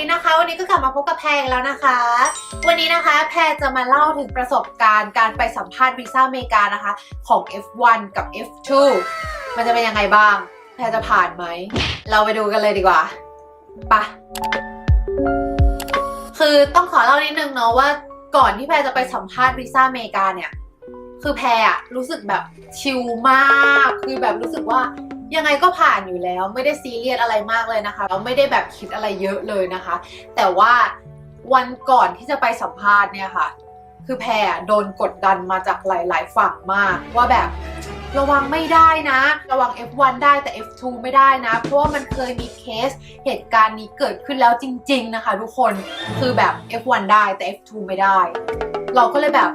ดีนะคะ วันนี้ก็กลับมาพบกับแพรอีกแล้วนะคะ วันนี้นะคะ แพรจะมาเล่าถึงประสบการณ์การไปสัมภาษณ์วีซ่าอเมริกานะคะ ของ F1 กับ F2 มันจะเป็นยังไงบ้าง แพรจะผ่านไหม เราไปดูกันเลยดีกว่าไปะคือต้องขอเล่านิดนึงเนาะว่าก่อนที่แพรจะไปสัมภาษณ์วีซ่าอเมริกาเนี่ย คือแพรอะรู้สึกแบบชิลมาก คือแบบรู้สึกว่า ยังไงก็ผ่านอยู่แล้วไม่ได้ซีเรียสอะไรมากเลยนะคะแล้วไม่ได้แบบคิดอะไรเยอะเลยนะคะ แต่ว่าวันก่อนที่จะไปสัมภาษณ์เนี่ยค่ะ คือแพรโดนกดดันมาจากหลาย ๆ ฝั่งมาก ว่าแบบระวังไม่ได้นะ ระวัง F1 ได้แต่ F2 ไม่ได้นะ เพราะว่ามันเคยมีเคสเหตุการณ์นี้เกิดขึ้นแล้วจริง ๆ นะคะ ทุกคนคือแบบ F1 ได้แต่ F2 ไม่ได้ เราก็เลยแบบ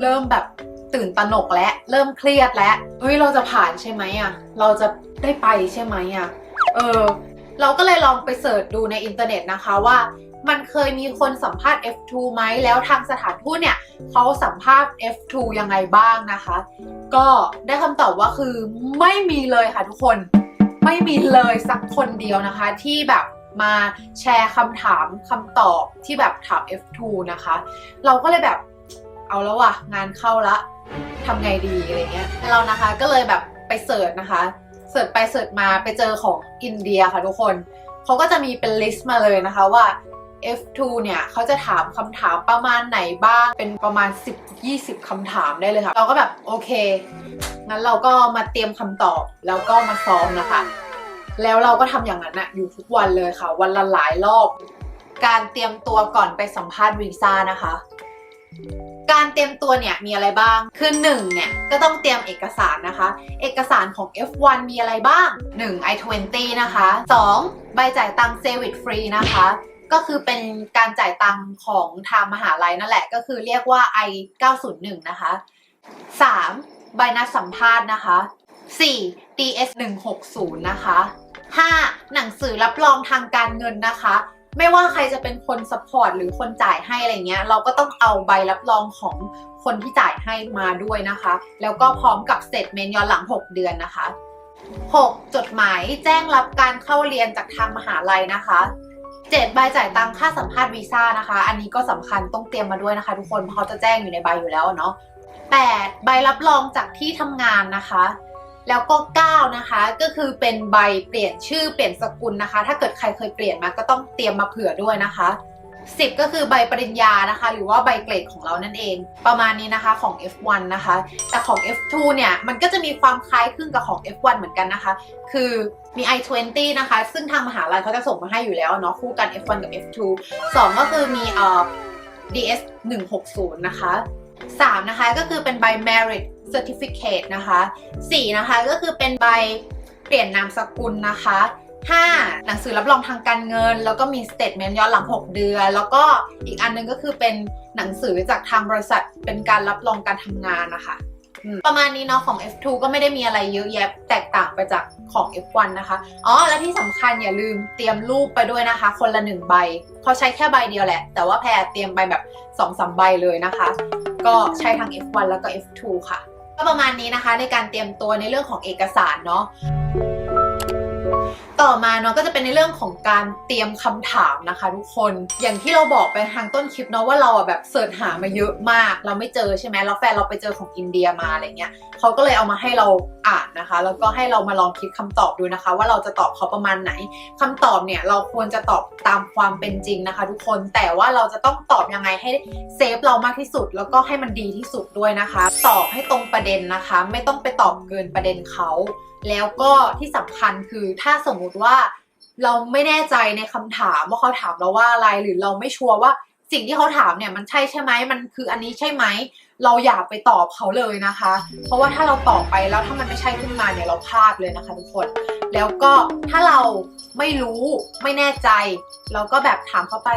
เริ่มแบบ ตื่นตระหนกและเริ่มเครียดและเฮ้ยเราจะผ่านใช่ไหมอะเราจะได้ไปใช่ไหมอะเออ เราก็เลยลองไปเสิร์ชดูในอินเทอร์เน็ตนะคะว่ามันเคยมีคนสัมภาษณ์ F2 ไหม แล้วทางสถานทูตเนี่ยเขาสัมภาษณ์ F2 ยังไงบ้างนะคะ ก็ได้คำตอบว่าคือไม่มีเลยค่ะทุกคน ไม่มีเลยสักคนเดียวนะคะ ที่แบบมาแชร์คำถามคำตอบที่แบบถาม F2 นะคะ เราก็เลยแบบ เอาแล้วว่ะงานเข้าละทำไงดีอะไรเงี้ยเรานะคะก็เลยแบบไปเสิร์ชนะคะเสิร์ชไปเสิร์ชมาไปเจอของอินเดียค่ะทุกคนเขาก็จะมีเป็นลิสต์มาเลยนะคะว่า F2 เนี่ยเขาจะถามคำถามประมาณไหนบ้าง เป็นประมาณ 10-20 คำถามได้เลยค่ะ เราก็แบบโอเค งั้นเราก็มาเตรียมคำตอบแล้วก็มาซ้อมนะคะ แล้วเราก็ทำอย่างนั้นอะอยู่ทุกวันเลยค่ะ วันละหลายรอบ การเตรียมตัวก่อนไปสัมภาษณ์วีซ่านะคะ การเตรียมตัวเนี่ยมีอะไรบ้าง คือ1เนี่ยก็ต้องเตรียมเอกสารนะคะ เอกสารของ F1 มีอะไรบ้าง 1 I20 นะคะ 2 ใบจ่ายตังค์เซวิตฟรีนะคะ ก็คือเป็นการจ่ายตังค์ของทางมหาลัยนั่นแหละ ก็คือเรียกว่า I901 นะคะ 3. ใบนัดสัมภาษณ์นะคะ 4. DS 160 นะคะ 5. หนังสือรับรองทางการเงินนะคะ ไม่ว่าใครจะเป็นคนซัพพอร์ตหรือคนจ่ายให้อะไรเงี้ย เราก็ต้องเอาใบรับรองของคนที่จ่ายให้มาด้วยนะคะ แล้วก็พร้อมกับสเตทเมนย้อนหลัง 6 เดือนนะคะ 6. จดหมายแจ้งรับการเข้าเรียนจากทางมหาลัยนะคะ 7. ใบจ่ายตังค่าสัมภาษณ์วีซ่านะคะ อันนี้ก็สำคัญต้องเตรียมมาด้วยนะคะ ทุกคนเพราะเขาจะแจ้งอยู่ในใบอยู่แล้วเนาะ 8. ใบรับรองจากที่ทำงานนะคะ แล้วก็ 9 นะคะ ก็คือเป็นใบเปลี่ยนชื่อเปลี่ยนสกุลนะคะ ถ้าเกิดใครเคยเปลี่ยนมาก็ต้องเตรียมมาเผื่อด้วยนะคะ 10 ก็คือใบปริญญานะคะ หรือว่าใบเกรดของเรานั่นเอง ประมาณนี้นะคะของ F1 นะคะ แต่ของ F2 เนี่ย มันก็จะมีความคล้ายคลึงกับของ F1 เหมือนกันนะคะ คือมี I20 นะคะ ซึ่งทางมหาลัยเขาจะส่งมาให้อยู่แล้วเนาะคู่กัน F1 กับ F2 2 ก็คือมีเอ่อ DS 160นะคะ3นะคะก็คือเป็นใบ merit certificate นะคะ4นะคะก็คือเป็นใบเปลี่ยนนามสกุลนะคะ 5. หนังสือรับรองทางการเงิน แล้วก็มี statement ย้อนหลัง 6 เดือน แล้วก็อีกอันนึงก็คือเป็นหนังสือจากทางบริษัทเป็นการรับรองการทำงานนะคะประมาณนี้เนาะของ F2 ก็ไม่ได้มีอะไรเยอะแยะแตกต่างไปจากของ F1 นะคะ อ๋อ และที่สำคัญอย่าลืมเตรียมรูปไปด้วยนะคะ คนละหนึ่งใบ เขาใช้แค่ใบเดียวแหละ แต่ว่าแพรเตรียมไปแบบ2อสใบเลยนะคะ ก็ใช้ทั้ง F1 แล้วก็ F2 ค่ะ ก็ประมาณนี้นะคะในการเตรียมตัวในเรื่องของเอกสารเนาะ ต่อมาเนาะก็จะเป็นในเรื่องของการเตรียมคำถามนะคะ ทุกคนอย่างที่เราบอกไปทางต้นคลิปเนาะว่าเราอะแบบเสิร์ชหามาเยอะมาก เราไม่เจอใช่ไหมแล้วแฟนเราไปเจอของอินเดียมาอะไรเงี้ยเขาก็เลยเอามาให้เราอ่านนะคะ แล้วก็ให้เรามาลองคิดคำตอบดูนะคะ ว่าเราจะตอบเขาประมาณไหนคำตอบเนี่ยเราควรจะตอบตามความเป็นจริงนะคะ ทุกคนแต่ว่าเราจะต้องตอบยังไงให้เซฟเรามากที่สุด แล้วก็ให้มันดีที่สุดด้วยนะคะ ตอบให้ตรงประเด็นนะคะ ไม่ต้องไปตอบเกินประเด็นเขาแล้วก็ที่สำคัญคือถ้าสมมุติว่าเราไม่แน่ใจในคำถามว่าเขาถามเราว่าอะไรหรือเราไม่ชัวร์ว่าสิ่งที่เขาถามเนี่ยมันใช่ใช่ไหมมันคืออันนี้ใช่ไหม เราอย่าไปตอบเขาเลยนะคะ เพราะว่าถ้าเราตอบไปแล้วถ้ามันไม่ใช่ขึ้นมาเนี่ยเราพลาดเลยนะคะทุกคน แล้วก็ถ้าเราไม่รู้ไม่แน่ใจ เราก็แบบถามเขาไป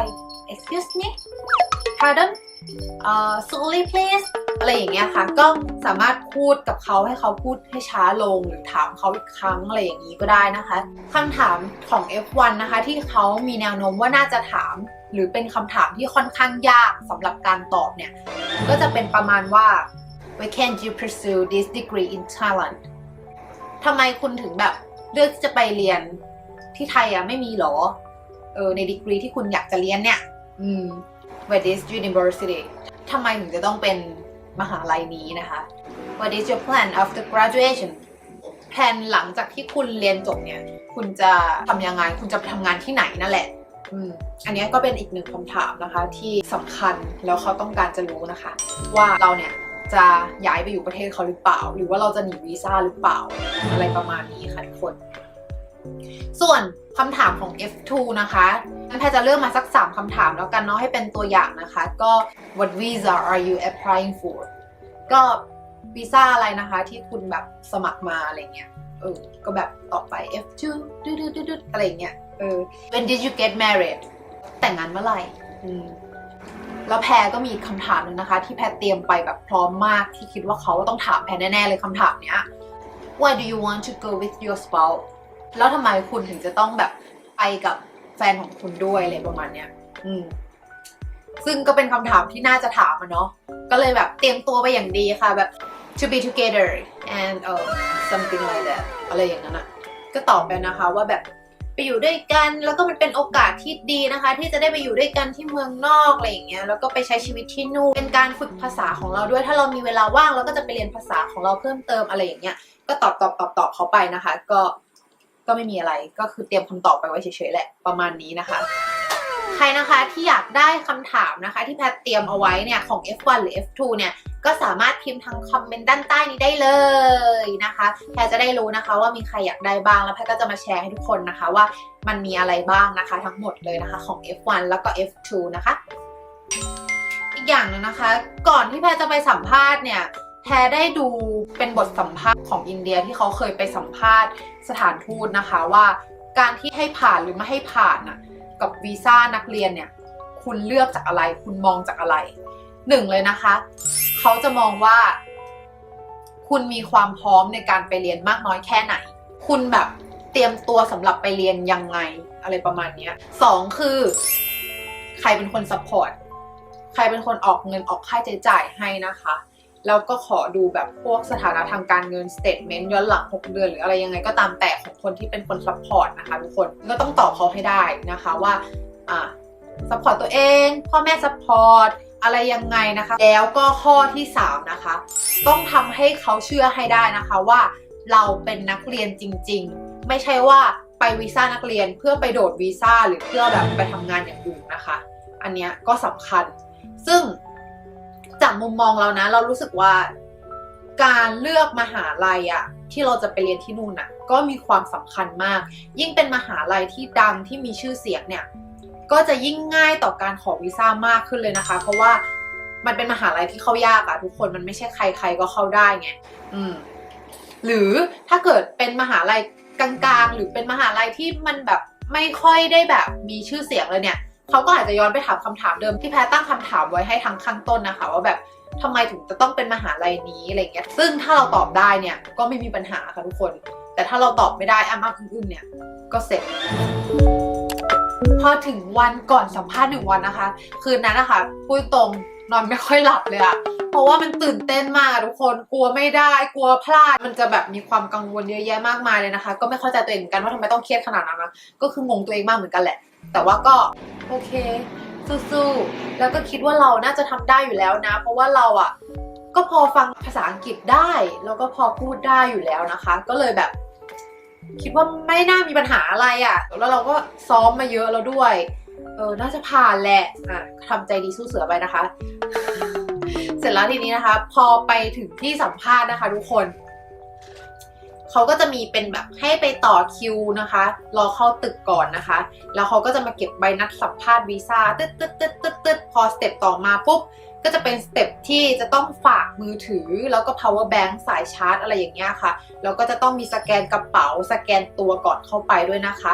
excuse me pardon slowly please อะไรอย่างเงี้ยค่ะ ก็สามารถพูดกับเขาให้เขาพูดให้ช้าลงหรือถามเขาอีกครั้งอะไรอย่างนี้ก็ได้นะคะคำถามของ F1 นะคะ ที่เขามีแนวโน้มว่าน่าจะถาม หรือเป็นคำถามที่ค่อนข้างยากสำหรับการตอบเนี่ย ก็จะเป็นประมาณว่า why can't you pursue this degree in Thailand ทำไมคุณถึงแบบเลือกที่จะไปเรียนที่ไทยอะไม่มีหรอ เออในดีกรีที่คุณอยากจะเรียนเนี่ย อืม What is university ทำไมถึงจะต้องเป็นมหาลัยนี้นะคะ What is your plan after graduation แผนหลังจากที่คุณเรียนจบเนี่ย คุณจะทำยังไง คุณจะทำงานที่ไหนนั่นแหละอันนี้ก็เป็นอีกหนึ่งคำถามนะคะที่สำคัญแล้วเขาต้องการจะรู้นะคะ ว่าเราเนี่ยจะย้ายไปอยู่ประเทศเขาหรือเปล่า หรือว่าเราจะหนีวีซ่าหรือเปล่า อะไรประมาณนี้ค่ะทุกคน ส่วนคำถามของ F2 นะคะแพทย์จะเลือกมาสัก 3คำถามแล้วกันเนาะให้เป็นตัวอย่างนะคะ ก็ what visa are you applying for ก็วีซ่าอะไรนะคะที่คุณแบบสมัครมาอะไรเงี้ย เออ ก็แบบต่อไป F2 ดืดดดอะไรเงี้ย เออ when did you get married แต่งงานเมื่อไหร่อืมแล้วแพรก็มีคำถามนึงนะคะ ที่แพรเตรียมไปแบบพร้อมมากที่คิดว่าเขาต้องถามแพรแน่ๆเลยคำถามเนี้ย Why do you want to go with your spouse แล้วทำไมคุณถึงจะต้องแบบไปกับแฟนของคุณด้วยอะไรประมาณเนี้ย อืม ซึ่งก็เป็นคำถามที่น่าจะถามอะเนาะ ก็เลยแบบเตรียมตัวไปอย่างดีค่ะแบบ to be together and uh, something like that อะไรอย่างนั้นอะก็ตอบไปนะคะว่าแบบไปอยู่ด้วยกันแล้วก็มันเป็นโอกาสที่ดีนะคะ ที่จะได้ไปอยู่ด้วยกันที่เมืองนอกอะไรอย่างเงี้ยแล้วก็ไปใช้ชีวิตที่นู่นเป็นการฝึกภาษาของเราด้วย ถ้าเรามีเวลาว่างเราก็จะไปเรียนภาษาของเราเพิ่มเติมอะไรอย่างเงี้ยก็ตอบตอบตอบตอบเขาไปนะคะ ก็ ก็ไม่มีอะไรก็คือเตรียมคำตอบไปไว้เฉยๆแหละประมาณนี้นะคะ ใครนะคะที่อยากได้คำถามนะคะ ที่แพทเตรียมเอาไว้เนี่ยของ F1 หรือ F2 เนี่ยก็สามารถพิมพ์ทางคอมเมนต์ด้านใต้นี้ได้เลยนะคะแพทจะได้รู้นะคะว่ามีใครอยากได้บ้างแล้วแพทก็จะมาแชร์ให้ทุกคนนะคะว่ามันมีอะไรบ้างนะคะ ทั้งหมดเลยนะคะของ F1 แล้วก็ F2 นะคะ อีกอย่างหนึงนะคะ ก่อนที่แพทจะไปสัมภาษณ์เนี่ย แพรได้ดูเป็นบทสัมภาษณ์ของอินเดียที่เขาเคยไปสัมภาษณ์สถานทูตนะคะว่า การที่ให้ผ่านหรือไม่ให้ผ่านน่ะกับวีซ่านักเรียนเนี่ยคุณเลือกจากอะไร คุณมองจากอะไรหนึ่งเลยนะคะ เขาจะมองว่า คุณมีความพร้อมในการไปเรียนมากน้อยแค่ไหน คุณแบบเตรียมตัวสำหรับไปเรียนยังไงอะไรประมาณนี้สองคือ ใครเป็นคนซัพพอร์ตใครเป็นคนออกเงินออกค่าใช้จ่ายให้นะคะ แล้วก็ขอดูแบบพวกสถานะทางการเงินสเต t เมนต์ย้อนหลัง 6 เดือน หรืออะไรยังไงก็ตามแต่ของคนที่เป็นคนซัพพอร์ตนะคะทุกคนก็ต้องตอบเขาให้ได้นะคะว่าอ่าซัพพอร์ตตัวเองพ่อแม่ซัพพอร์ตอะไรยังไงนะคะ แล้วก็ข้อที่ 3 นะคะ ต้องทำให้เขาเชื่อให้ได้นะคะว่าเราเป็นนักเรียนจริง ๆ ไม่ใช่ว่าไปวีซ่านักเรียนเพื่อไปโดดวีซ่าหรือเพื่อแบบไปทำงานอย่างอื่นนะคะ อันเนี้ยก็สำคัญ ซึ่ง จากมุมมองเรานะ เรารู้สึกว่าการเลือกมหาลัยอะที่เราจะไปเรียนที่นู่นน่ะ ก็มีความสำคัญมาก ยิ่งเป็นมหาลัยที่ดังที่มีชื่อเสียงเนี่ย ก็จะยิ่งง่ายต่อการขอวีซ่ามากขึ้นเลยนะคะ เพราะว่ามันเป็นมหาลัยที่เข้ายากอะทุกคนมันไม่ใช่ใครใครก็เข้าได้ไงอืม หรือถ้าเกิดเป็นมหาลัยกลางๆ หรือเป็นมหาลัยที่มันแบบไม่ค่อยได้แบบมีชื่อเสียงเลยเนี่ย เขาก็อาจจะย้อนไปถามคำถามเดิมที่แพรตั้งคำถามไว้ให้ทั้งข้างต้นนะคะ ว่าแบบทำไมถึงจะต้องเป็นมหาลัยนี้อะไรเงี้ย ซึ่งถ้าเราตอบได้เนี่ยก็ไม่มีปัญหาค่ะทุกคน แต่ถ้าเราตอบไม่ได้อ้ำอ้ำอึ้งๆเนี่ยก็เสร็จพอถึงวันก่อนสัมภาษณ์หนึ่งวันนะคะ คืนนั้นนะคะพูดตรงนอนไม่ค่อยหลับเลยอะเพราะว่ามันตื่นเต้นมากทุกคนกลัวไม่ได้กลัวพลาด มันจะแบบมีความกังวลเยอะแยะมากมายเลยนะคะ ก็ไม่เข้าใจตัวเองเหมือนกันว่าทำไมต้องเครียดขนาดนั้นนะก็คืองงตัวเองมากเหมือนกันแหละ แต่ว่าก็โอเค สู้ๆแล้วก็คิดว่าเราน่าจะทำได้อยู่แล้วนะ เพราะว่าเราอะก็พอฟังภาษาอังกฤษได้ แล้วก็พอพูดได้อยู่แล้วนะคะ ก็เลยแบบ คิดว่าไม่น่ามีปัญหาอะไรอะ่ะ แล้วเราก็ซ้อมมาเยอะแล้วด้วย เออน่าจะผ่านแหละอะทำใจดีสู้เสือไปนะคะ เสร็จแล้วทีนี้นะคะ พอไปถึงที่สัมภาษณ์นะคะ ทุกคน เขาก็จะมีเป็นแบบให้ไปต่อคิวนะคะ รอเข้าตึกก่อนนะคะ แล้วเขาก็จะมาเก็บใบนัดสัมภาษณ์วีซ่าตึ๊ดตึ๊ดตึ๊ดตึ๊ดตึ๊ดพอสเต็ปต่อมาปุ๊บก็จะเป็นสเต็ปที่จะต้องฝากมือถือ แล้วก็ power bank สายชาร์จ อะไรอย่างเงี้ยค่ะ แล้วก็จะต้องมีสแกนกระเป๋า สแกนตัวก่อนเข้าไปด้วยนะคะ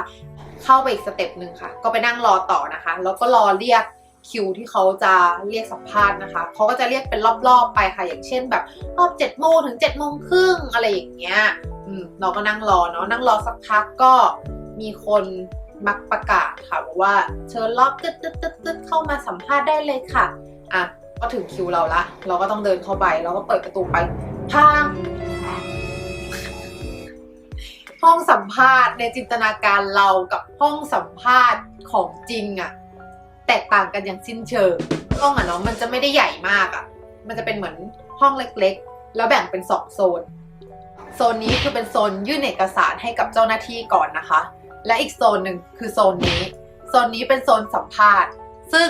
เข้าไปอีกสเต็ปหนึ่งค่ะ ก็ไปนั่งรอต่อนะคะ แล้วก็รอเรียก คิวที่เขาจะเรียกสัมภาษณ์นะคะเขาก็จะเรียกเป็นรอบๆไปค่ะ อย่างเช่นแบบรอบ7จ็ดโมงถึง7จ็ดโมงครึ่งอะไรอย่างเงี้ยอืมเราก็นั่งรอเนาะนั่งรอสักพักก็มีคนมักประกาศค่ะบอกว่าเชิญรอบตึ๊ดตึ๊ดตึ๊ดตึ๊ดเข้ามาสัมภาษณ์ได้เลยค่ะอะก็ถึงคิวเราละ เราก็ต้องเดินเข้าไปเราก็เปิดประตูไปพังห้องสัมภาษณ์ในจินตนาการเรากับห้องสัมภาษณ์ของจริงอะ แตกต่างกันอย่างสิ้นเชิงห้องอะเนาะมันจะไม่ได้ใหญ่มากอะมันจะเป็นเหมือนห้องเล็กๆ แล้วแบ่งเป็นสองโซน โซนนี้คือเป็นโซนยื่นเอกสารให้กับเจ้าหน้าที่ก่อนนะคะ และอีกโซนหนึ่งคือโซนนี้ โซนนี้เป็นโซนสัมภาษณ์ ซึ่ง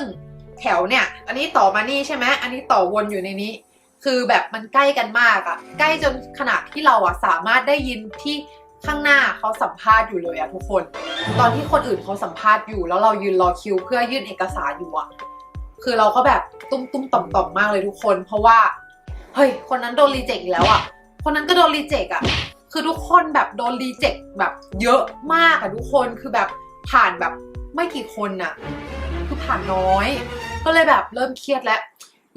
แถวเนี่ย อันนี้ต่อมานี่ใช่ไหมอันนี้ต่อวนอยู่ในนี้ คือแบบมันใกล้กันมากอะใกล้จนขนาดที่เราอะสามารถได้ยินที่ข้างหน้าเขาสัมภาษณ์อยู่เลยอะทุกคน ตอนที่คนอื่นเขาสัมภาษณ์อยู่ แล้วเรายืนรอคิว เพื่อยื่นเอกสารอยู่อะคือเราก็แบบตุ้มตุ้มต่อมต่อมมากเลยทุกคน เพราะว่า เฮ้ย คนนั้นโดนรีเจ็คอีกแล้วอะคนนั้นก็โดนรีเจ็คอะคือทุกคนแบบโดนรีเจ็คแบบเยอะมากอะทุกคนคือแบบผ่านแบบไม่กี่คนอะคือผ่านน้อย ก็เลยแบบเริ่มเครียดแล้ว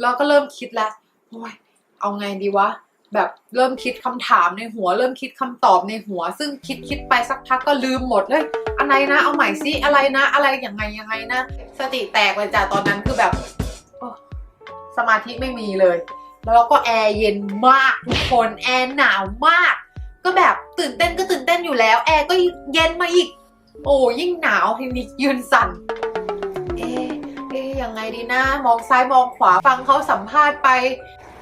แล้วก็เริ่มคิดแล้วโอ้ยเอาไงดีวะ แบบเริ่มคิดคำถามในหัว เริ่มคิดคำตอบในหัว ซึ่งคิดคิดไปสักพักก็ลืมหมดเลยอะไรนะเอาใหม่ซิอะไรนะ อะไรยังไงยังไงนะ สติแตกเลยจ้ะตอนนั้นคือแบบโอ้สมาธิไม่มีเลย แล้วก็แอร์เย็นมากทุกคนแอร์หนาวมาก ก็แบบตื่นเต้นก็ตื่นเต้นอยู่แล้ว แอร์ก็เย็นมาอีก โอ้ยิ่งหนาวทีนี้ยืนสั่นเอ๊ะเอ๊ะยังไงดีนะมองซ้ายมองขวาฟังเขาสัมภาษณ์ไป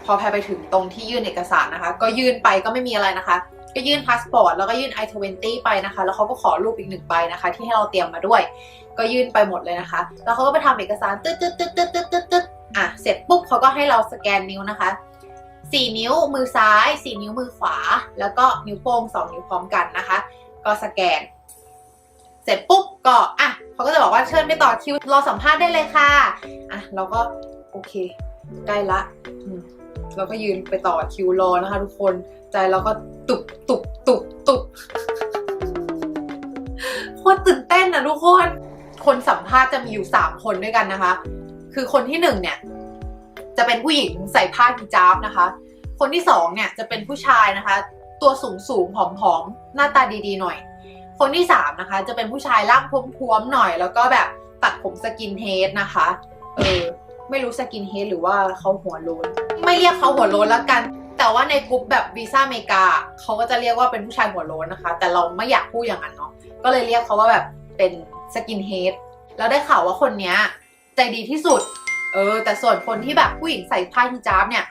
พอแพรไปถึงตรงที่ยื่นเอกสารนะคะ ก็ยื่นไปก็ไม่มีอะไรนะคะ ก็ยื่นพาสปอร์ตแล้วก็ยื่น I-20 ไปนะคะ แล้วเขาก็ขอรูปอีกหนึ่งใบนะคะ ที่ให้เราเตรียมมาด้วย ก็ยื่นไปหมดเลยนะคะ แล้วเขาก็ไปทำเอกสารตึ๊ดตึ๊ดตึ๊ดตึ๊ดตึ๊ดตึ๊ดตึ๊ดอะ เสร็จปุ๊บเขาก็ให้เราสแกนนิ้วนะคะสี่นิ้วมือซ้ายสี่นิ้วมือขวา แล้วก็นิ้วโป้งสองนิ้วพร้อมกันนะคะ ก็สแกน เสร็จปุ๊บก็อะเขาก็จะบอกว่าเชิญไปต่อคิวรอสัมภาษณ์ได้เลยค่ะอะเราก็โอเคใกล้ละอืม เราก็ยืนไปต่อคิวรอนะคะ ทุกคนใจเราก็ตุบตุบตุบตุบโคตรตื่นเต้นนะทุกคน คนสัมภาษณ์จะมีอยู่สามคนด้วยกันนะคะ คือคนที่หนึ่งเนี่ย จะเป็นผู้หญิงใส่ผ้าฮิญาบนะคะ คนที่สองเนี่ยจะเป็นผู้ชายนะคะ ตัวสูงสูงๆผอมๆหน้าตาดีๆหน่อย คนที่สามนะคะ จะเป็นผู้ชายร่างท้วมๆหน่อย แล้วก็แบบตัดผมสกินเฮดนะคะ เออไม่รู้สกินเฮดหรือว่าเขาหัวโลน ไม่เรียกเขาหัวโล้นแล้วกัน แต่ว่าในกลุ่มแบบวีซ่าอเมริกาเขาก็จะเรียกว่าเป็นผู้ชายหัวโล้นนะคะ แต่เราไม่อยากพูดอย่างนั้นเนาะก็เลยเรียกเขาว่าแบบเป็นสกินเฮดแล้วได้ข่าวว่าคนเนี้ยใจดีที่สุด เออ แต่ส่วนคนที่แบบผู้หญิงใส่ผ้าฮิญาบเนี่ย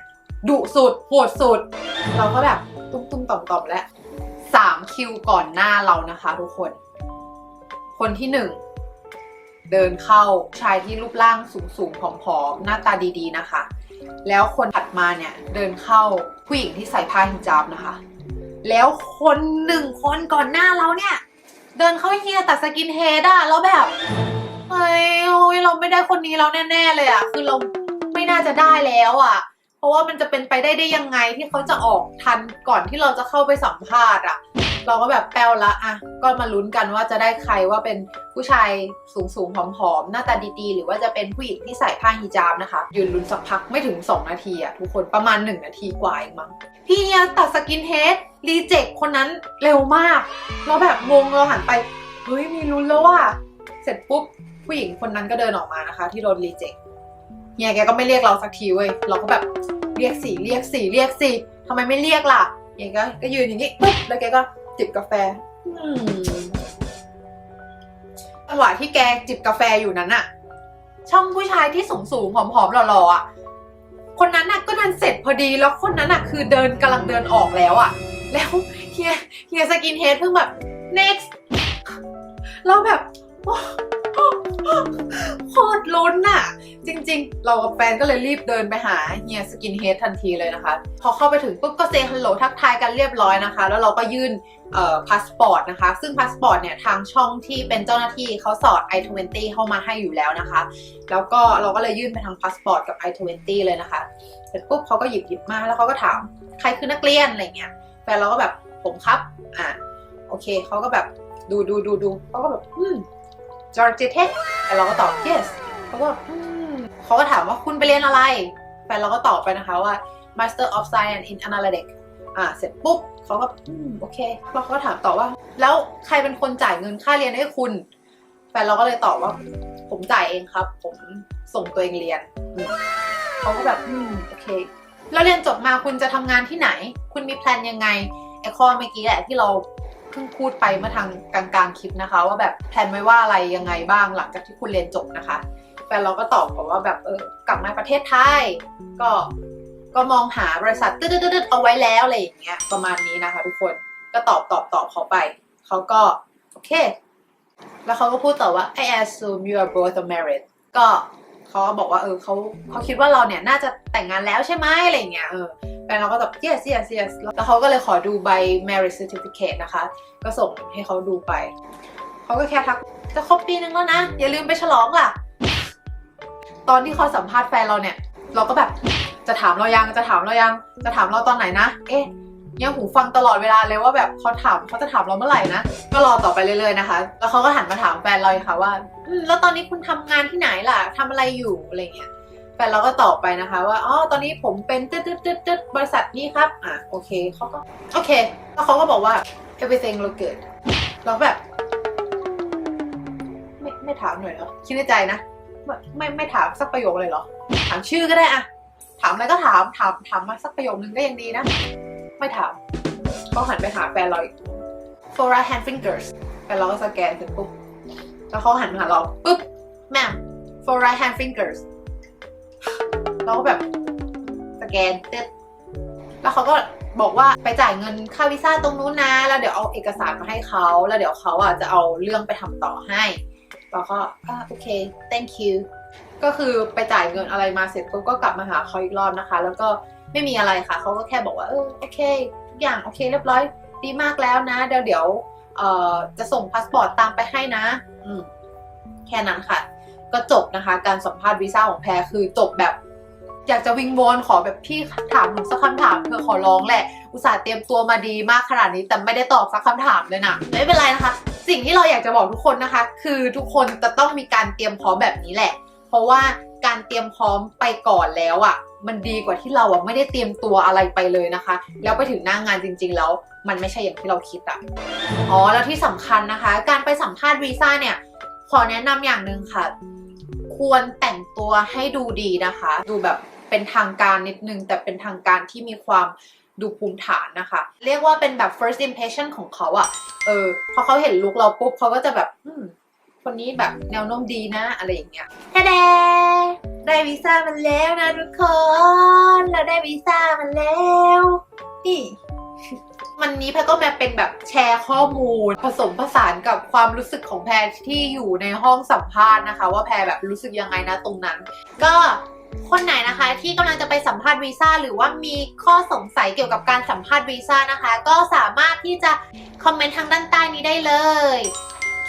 ดุสุดโหดสุด เราก็แบบตุ้มตุ้มต่อมต่อมแล้วสามคิวก่อนหน้าเรานะคะ ทุกคน คนที่หนึ่ง เดินเข้าชายที่รูปร่างสูงสูงๆผอมๆหน้าตาดีๆนะคะ แล้วคนถัดมาเนี่ยเดินเข้าผู้หญิงที่ใส่ผ้าฮิญาบนะคะ แล้วคนหนึ่งคนก่อนหน้าเราเนี่ย เดินเข้าเฮียตัดสกินเฮดอะแล้วแบบเฮ้ยโอ้ยเราไม่ได้คนนี้แล้วแน่ๆเลยอะคือเราไม่น่าจะได้แล้วอะเพราะว่ามันจะเป็นไปได้ได้ยังไงที่เขาจะออกทันก่อนที่เราจะเข้าไปสัมภาษณ์อะ เราก็แบบแป้วละอะก็มาลุ้นกันว่าจะได้ใครว่าเป็นผู้ชายสูงสูงๆผอมๆ หน้าตาดีๆ หรือว่าจะเป็นผู้หญิงที่ใส่ผ้าฮิญาบนะคะ ยืนลุ้นสักพักไม่ถึง 2 นาทีอะทุกคนประมาณ 1 นาทีกว่าเองมั้งพี่เฮียตัดสกินเฮดรีเจคคนนั้นเร็วมาก เราแบบงงเราหันไป เฮ้ยมีลุ้นแล้วว่ะเสร็จปุ๊บผู้หญิงคนนั้นก็เดินออกมานะคะ ที่โดนรีเจคเฮียแกก็ไม่เรียกเราสักทีเว้ยเราก็แบบเรียกสิเรียกสิเรียกสิทำไมไม่เรียกล่ะเฮียก็ก็ยืนอย่างนี้ปุ๊บแล้วแกก็ จิบกาแฟอืมจังหวะที่แกจิบกาแฟอยู่นั้นอะช่องผู้ชายที่สูงสูงหอมหอมหล่อๆอะคนนั้นน่ะก็เดินเสร็จพอดีแล้วคนนั้นน่ะคือเดินกำลังเดินออกแล้วอะแล้วเฮียเฮียสกินเฮดเพิ่งแบบ next ริง ๆ เรากับแฟนก็เลยรีบเดินไปหาเฮียสกินเฮดทันทีเลยนะคะ พอเข้าไปถึงปุ๊บก็เซฮัลโหลทักทายกันเรียบร้อยนะคะ แล้วเราก็ยื่นพาสปอร์ตนะคะ ซึ่งพาสปอร์ตเนี่ยทางช่องที่เป็นเจ้าหน้าที่เขาสอด I-20 เข้ามาให้อยู่แล้วนะคะ แล้วก็เราก็เลยยื่นไปทางพาสปอร์ตกับ I-20 เลยนะคะ เสร็จปุ๊บเขาก็หยิบหยิบมาแล้วเขาก็ถามใครคือนักเรียนอะไรเงี้ย แฟนเราก็แบบผมครับ อ่าโอเคเขาก็แบบดูดูดูดูเขาก็แบบอืม Georgia Tech แต่เราก็ตอบ yes เขาก็อืมเขาก็ถามว่าคุณไปเรียนอะไร แฟนเราก็ตอบไปนะคะว่า Master of Science in Analytics อ่าเสร็จปุ๊บเขาก็อืมโอเคเราก็ถามต่อว่า แล้วใครเป็นคนจ่ายเงินค่าเรียนให้คุณ แฟนเราก็เลยตอบว่า ผมจ่ายเองครับ ผมส่งตัวเองเรียนอืมเขาก็แบบอืมโอเค แล้วเรียนจบมาคุณจะทำงานที่ไหน คุณมีแพลนยังไงไอข้อเมื่อกี้แหละที่เราเพิ่งพูดไปเมื่อทางกลางๆคลิปนะคะ ว่าแบบแพลนไว้ว่าอะไรยังไงบ้างหลังจากที่คุณเรียนจบนะคะ แฟนเราก็ตอบบอกว่าแบบเออกลับมาประเทศไทย ก็ก็มองหาบริษัทตึ๊ดๆเอาไว้แล้วอะไรอย่างเงี้ยประมาณนี้นะคะ ทุกคนก็ตอบตอบตอบเขาไป เขาก็โอเค แล้วเขาก็พูดต่อว่า I assume you are both married ก็เขาก็บอกว่าเออเขาเขาคิดว่าเราเนี่ยน่าจะแต่งงานแล้วใช่ไหมอะไรอย่างเงี้ยเออแฟนเราก็แบบ yes yes yes แล้วเขาก็เลยขอดูใบ marriage certificate นะคะ ก็ส่งให้เขาดูไป เขาก็แค่ทักจะครบปีนึงแล้วนะ อย่าลืมไปฉลองล่ะ ตอนที่เขาสัมภาษณ์แฟนเราเนี่ย เราก็แบบจะถามเรายังจะถามเรายังจะถามเราตอนไหนนะ เอ๊ะยังหูฟังตลอดเวลาเลยว่าแบบเขาถามเขาจะถามเราเมื่อไหร่นะ ก็รอต่อไปเรื่อยๆนะคะ แล้วเขาก็หันมาถามแฟนเราอีกค่ะว่าแล้วตอนนี้คุณทำงานที่ไหนล่ะทำอะไรอยู่อะไรเงี้ยแฟนเราก็ตอบไปนะคะ ว่าอ๋อตอนนี้ผมเป็นตึ๊ดตึ๊ดตึ๊ดตึ๊ดบริษัทนี้ครับอะโอเคเขาก็โอเค แล้วเขาก็บอกว่า everything look good เราแบบ ไม่ไม่ถามหน่อยหรอคิดในใจนะ ไม่ไม่ถามสักประโยคเลยเหรอ ถามชื่อก็ได้อะถามอะไรก็ถามถามถามมาสักประโยคนึงก็ยังดีนะ ไม่ถามเขาหันไปหาแฟนเราอีก for right hand fingers แฟนเราก็สแกนถึงปุ๊บแล้วเขาหันมาหาเราปุ๊บแม่ for right hand fingers เราก็แบบสแกนตึ๊ดแล้วเขาก็บอกว่าไปจ่ายเงินค่าวีซ่าตรงนู้นนะ แล้วเดี๋ยวเอาเอกสารมาให้เขา แล้วเดี๋ยวเขาอะจะเอาเรื่องไปทำต่อให้ เราก็อ่าโอเค thank you ก็คือไปจ่ายเงินอะไรมาเสร็จปุ๊บก็กลับมาหาเขาอีกรอบนะคะ แล้วก็ไม่มีอะไรค่ะเขาก็แค่บอกว่าเออโอเคทุกอย่างโอเคเรียบร้อยดีมากแล้วนะเดี๋ยวเดี๋ยวเอ่อจะส่งพาสปอร์ตตามไปให้นะ อืมแค่นั้นค่ะ ก็จบนะคะ การสัมภาษณ์วีซ่าของแพรคือจบแบบ อยากจะวิงวอนขอแบบพี่ถามหนูสักคำถามเธอขอร้องแหละ อุตส่าห์เตรียมตัวมาดีมากขนาดนี้แต่ไม่ได้ตอบสักคำถามเลยนะไม่เป็นไรนะคะ สิ่งที่เราอยากจะบอกทุกคนนะคะ คือทุกคนจะต้องมีการเตรียมพร้อมแบบนี้แหละ เพราะว่าการเตรียมพร้อมไปก่อนแล้วอะ่ะ มันดีกว่าที่เราอะ่ะไม่ได้เตรียมตัวอะไรไปเลยนะคะ แล้วไปถึงหน้างงานจริง ๆ แล้ว มันไม่ใช่อย่างที่เราคิดอะอ๋อแล้วที่สำคัญนะคะ การไปสัมภาษณ์วีซ่าเนี่ยขอแนะนำอย่างหนึ่งค่ะ ควรแต่งตัวให้ดูดีนะคะ ดูแบบเป็นทางการนิดนึงแต่เป็นทางการที่มีความ ดูภูมิฐานนะคะ เรียกว่าเป็นแบบ first impression ของเขาอะเออ พอเขาเห็นลุคเราปุ๊บเขาก็จะแบบอืมคนนี้แบบแนวโน้มดีนะอะไรอย่างเงี้ยแท้แดได้วีซ่ามันแล้วนะทุกคน เราได้วีซ่ามันแล้วนี่วันนี้แพรก็มาเป็นแบบแชร์ข้อมูล ผสมผสานกับความรู้สึกของแพรที่อยู่ในห้องสัมภาษณ์นะคะ ว่าแพรแบบรู้สึกยังไงนะตรงนั้น ก็ คนไหนนะคะที่กำลังจะไปสัมภาษณ์วีซ่าหรือว่ามีข้อสงสัยเกี่ยวกับการสัมภาษณ์วีซ่านะคะ ก็สามารถที่จะคอมเมนต์ทางด้านใต้นี้ได้เลย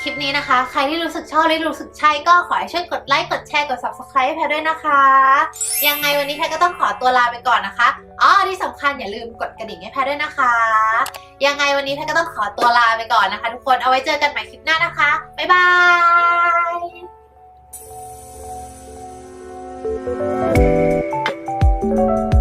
คลิปนี้นะคะ ใครที่รู้สึกชอบหรือรู้สึกใช่ก็ขอให้ช่วยกดไลค์กดแชร์กด subscribe ให้แพรด้วยนะคะ ยังไงวันนี้แพรก็ต้องขอตัวลาไปก่อนนะคะอ๋อที่สำคัญอย่าลืมกดกระดิ่งให้แพรด้วยนะคะ ยังไงวันนี้แพรก็ต้องขอตัวลาไปก่อนนะคะ ทุกคนเอาไว้เจอกันใหม่คลิปหน้านะคะบ๊ายบาย Thank